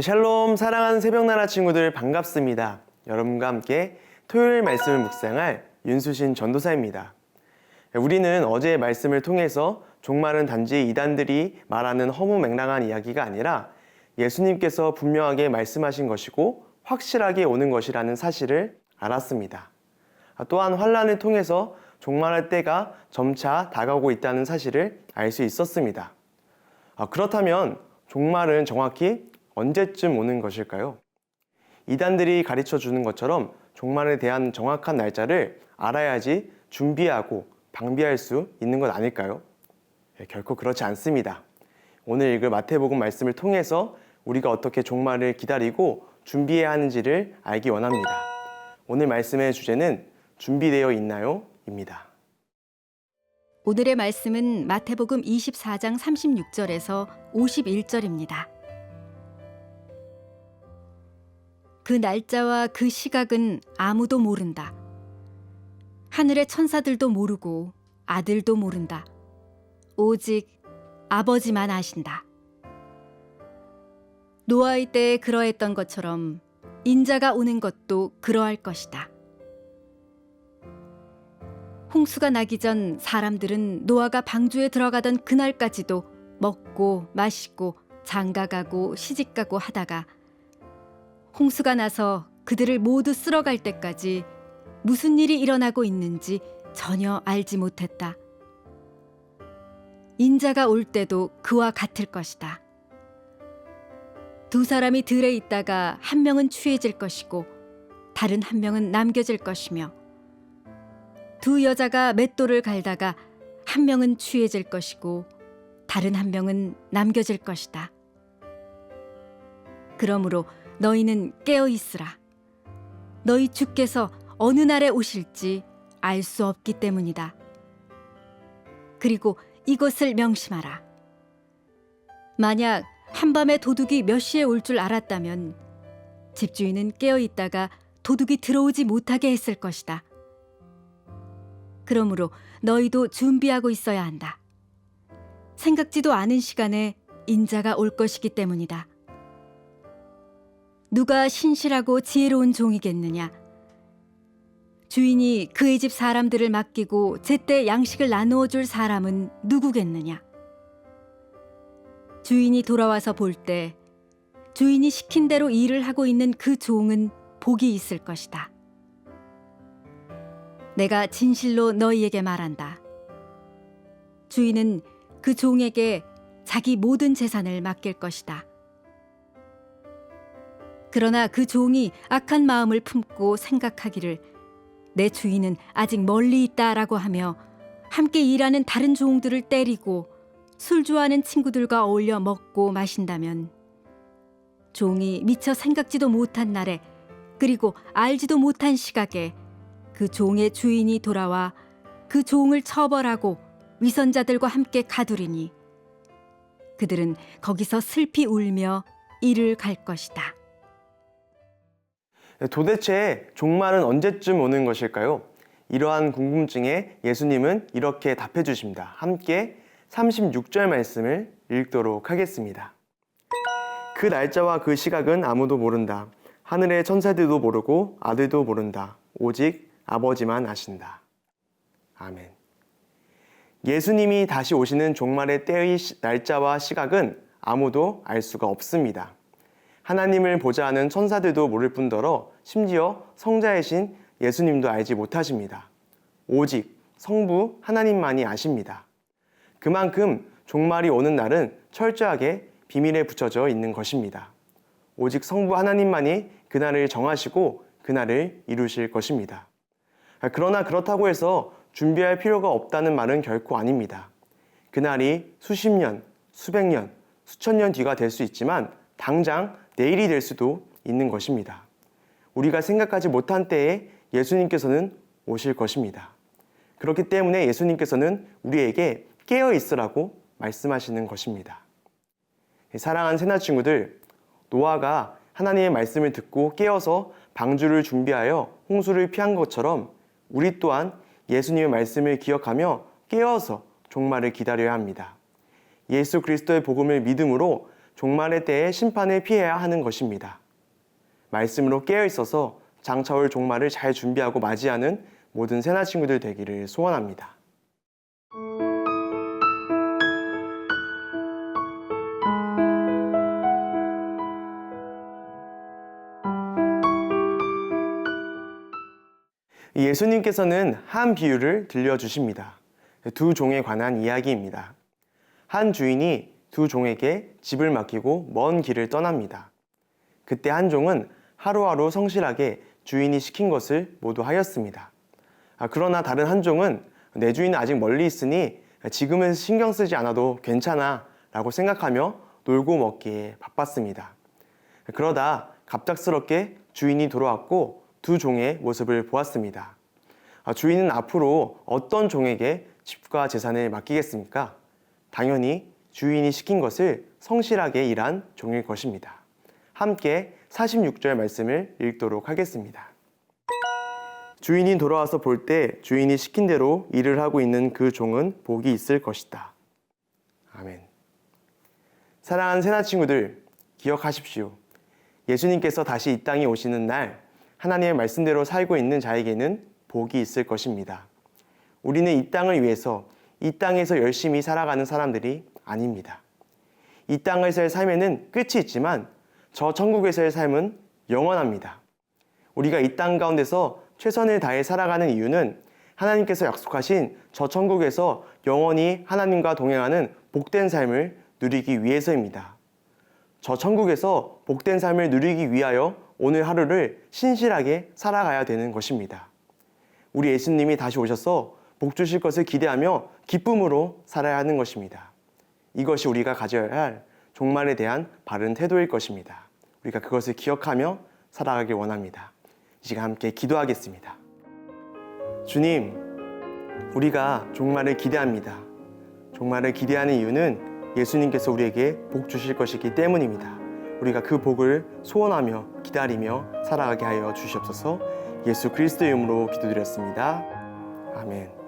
샬롬 사랑하는 새벽나라 친구들 반갑습니다. 여러분과 함께 토요일 말씀을 묵상할 윤수신 전도사입니다. 우리는 어제의 말씀을 통해서 종말은 단지 이단들이 말하는 허무 맹랑한 이야기가 아니라 예수님께서 분명하게 말씀하신 것이고 확실하게 오는 것이라는 사실을 알았습니다. 또한 환란을 통해서 종말의 때가 점차 다가오고 있다는 사실을 알 수 있었습니다. 아, 그렇다면 종말은 정확히 언제쯤 오는 것일까요? 이단들이 가르쳐 주는 것처럼 종말에 대한 정확한 날짜를 알아야지 준비하고 방비할 수 있는 것 아닐까요? 예, 결코 그렇지 않습니다. 오늘 읽을 마태복음 말씀을 통해서 우리가 어떻게 종말을 기다리고 준비해야 하는지를 알기 원합니다. 오늘 말씀의 주제는 준비되어 있나요? 입니다. 오늘의 말씀은 마태복음 24장 36절에서 51절입니다. 그 날짜와 그 시각은 아무도 모른다. 하늘의 천사들도 모르고 아들도 모른다. 오직 아버지만 아신다. 노아의 때에 그러했던 것처럼 인자가 오는 것도 그러할 것이다. 홍수가 나기 전 사람들은 노아가 방주에 들어가던 그날까지도 먹고 마시고 장가가고 시집가고 하다가 홍수가 나서 그들을 모두 쓸어갈 때까지 무슨 일이 일어나고 있는지 전혀 알지 못했다. 인자가 올 때도 그와 같을 것이다. 두 사람이 들에 있다가 한 명은 취해질 것이고 다른 한 명은 남겨질 것이며 두 여자가 맷돌을 갈다가 한 명은 취해질 것이고 다른 한 명은 남겨질 것이다. 그러므로 너희는 깨어 있으라. 너희 주께서 어느 날에 오실지 알 수 없기 때문이다. 그리고 이것을 명심하라. 만약 한밤에 도둑이 몇 시에 올 줄 알았다면 집주인은 깨어 있다가 도둑이 들어오지 못하게 했을 것이다. 그러므로 너희도 준비하고 있어야 한다. 생각지도 않은 시간에 인자가 올 것이기 때문이다. 누가 신실하고 지혜로운 종이겠느냐? 주인이 그의 집 사람들을 맡기고 제때 양식을 나누어 줄 사람은 누구겠느냐? 주인이 돌아와서 볼 때 주인이 시킨 대로 일을 하고 있는 그 종은 복이 있을 것이다. 내가 진실로 너희에게 말한다. 주인은 그 종에게 자기 모든 재산을 맡길 것이다. 그러나 그 종이 악한 마음을 품고 생각하기를 내 주인은 아직 멀리 있다라고 하며 함께 일하는 다른 종들을 때리고 술 좋아하는 친구들과 어울려 먹고 마신다면 종이 미처 생각지도 못한 날에 그리고 알지도 못한 시각에 그 종의 주인이 돌아와 그 종을 처벌하고 위선자들과 함께 가두리니 그들은 거기서 슬피 울며 이를 갈 것이다. 도대체 종말은 언제쯤 오는 것일까요? 이러한 궁금증에 예수님은 이렇게 답해 주십니다. 함께 36절 말씀을 읽도록 하겠습니다. 그 날짜와 그 시각은 아무도 모른다. 하늘의 천사들도 모르고 아들도 모른다. 오직 아버지만 아신다. 아멘. 예수님이 다시 오시는 종말의 때의 시- 날짜와 시각은 아무도 알 수가 없습니다. 하나님을 보자 하는 천사들도 모를 뿐더러 심지어 성자이신 예수님도 알지 못하십니다. 오직 성부 하나님만이 아십니다. 그만큼 종말이 오는 날은 철저하게 비밀에 붙여져 있는 것입니다. 오직 성부 하나님만이 그날을 정하시고 그날을 이루실 것입니다. 그러나 그렇다고 해서 준비할 필요가 없다는 말은 결코 아닙니다. 그날이 수십 년, 수백 년, 수천 년 뒤가 될 수 있지만 당장 내일이 될 수도 있는 것입니다. 우리가 생각하지 못한 때에 예수님께서는 오실 것입니다. 그렇기 때문에 예수님께서는 우리에게 깨어 있으라고 말씀하시는 것입니다. 사랑하는 새나 친구들, 노아가 하나님의 말씀을 듣고 깨어서 방주를 준비하여 홍수를 피한 것처럼 우리 또한 예수님의 말씀을 기억하며 깨어서 종말을 기다려야 합니다. 예수 그리스도의 복음을 믿음으로 종말의 때에 심판을 피해야 하는 것입니다. 말씀으로 깨어 있어서 장차 올 종말을 잘 준비하고 맞이하는 모든 새나 친구들 되기를 소원합니다. 예수님께서는 한 비유를 들려주십니다. 두 종에 관한 이야기입니다. 한 주인이 두 종에게 집을 맡기고 먼 길을 떠납니다. 그때 한 종은 하루하루 성실하게 주인이 시킨 것을 모두 하였습니다. 아, 그러나 다른 한 종은 내 주인은 아직 멀리 있으니 지금은 신경 쓰지 않아도 괜찮아 라고 생각하며 놀고 먹기에 바빴습니다. 그러다 갑작스럽게 주인이 돌아왔고 두 종의 모습을 보았습니다. 아, 주인은 앞으로 어떤 종에게 집과 재산을 맡기겠습니까? 당연히 주인이 시킨 것을 성실하게 일한 종일 것입니다. 함께 46절 말씀을 읽도록 하겠습니다. 주인이 돌아와서 볼 때 주인이 시킨 대로 일을 하고 있는 그 종은 복이 있을 것이다. 아멘. 사랑하는 새나 친구들, 기억하십시오. 예수님께서 다시 이 땅에 오시는 날 하나님의 말씀대로 살고 있는 자에게는 복이 있을 것입니다. 우리는 이 땅을 위해서 이 땅에서 열심히 살아가는 사람들이 아닙니다. 이 땅에서의 삶에는 끝이 있지만 저 천국에서의 삶은 영원합니다. 우리가 이 땅 가운데서 최선을 다해 살아가는 이유는 하나님께서 약속하신 저 천국에서 영원히 하나님과 동행하는 복된 삶을 누리기 위해서입니다. 저 천국에서 복된 삶을 누리기 위하여 오늘 하루를 신실하게 살아가야 되는 것입니다. 우리 예수님이 다시 오셔서 복 주실 것을 기대하며 기쁨으로 살아야 하는 것입니다. 이것이 우리가 가져야 할 종말에 대한 바른 태도일 것입니다. 우리가 그것을 기억하며 살아가길 원합니다. 이 시간 함께 기도하겠습니다. 주님, 우리가 종말을 기대합니다. 종말을 기대하는 이유는 예수님께서 우리에게 복 주실 것이기 때문입니다. 우리가 그 복을 소원하며 기다리며 살아가게 하여 주시옵소서 예수 그리스도의 이름으로 기도드렸습니다. 아멘.